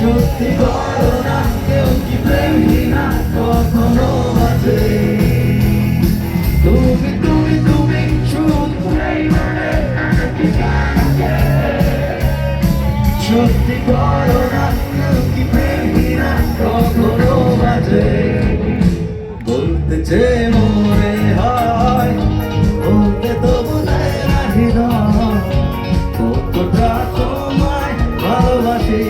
সত্যি বলো না, কেউ কি প্রেমী না, কখনো বাজে। তুমি তুমি তুমি সত্যি বলো না, কেউ কি প্রেমী না, কখনো বাজে। বলতে যে মনে হয়, বলতে তো বোঝে না হৃদয় কতটা তোমায় ভালোবাসি।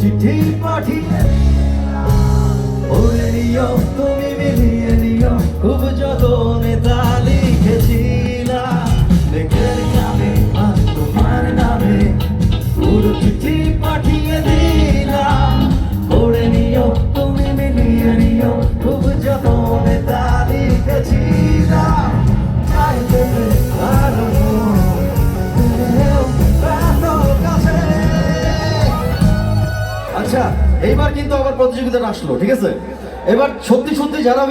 চিঠি পাঠিয়ে ওরে নিও এইবার কিন্তু আবার প্রতিযোগিতাটা আসলো ঠিক আছে? এবার সত্যি সত্যি যারা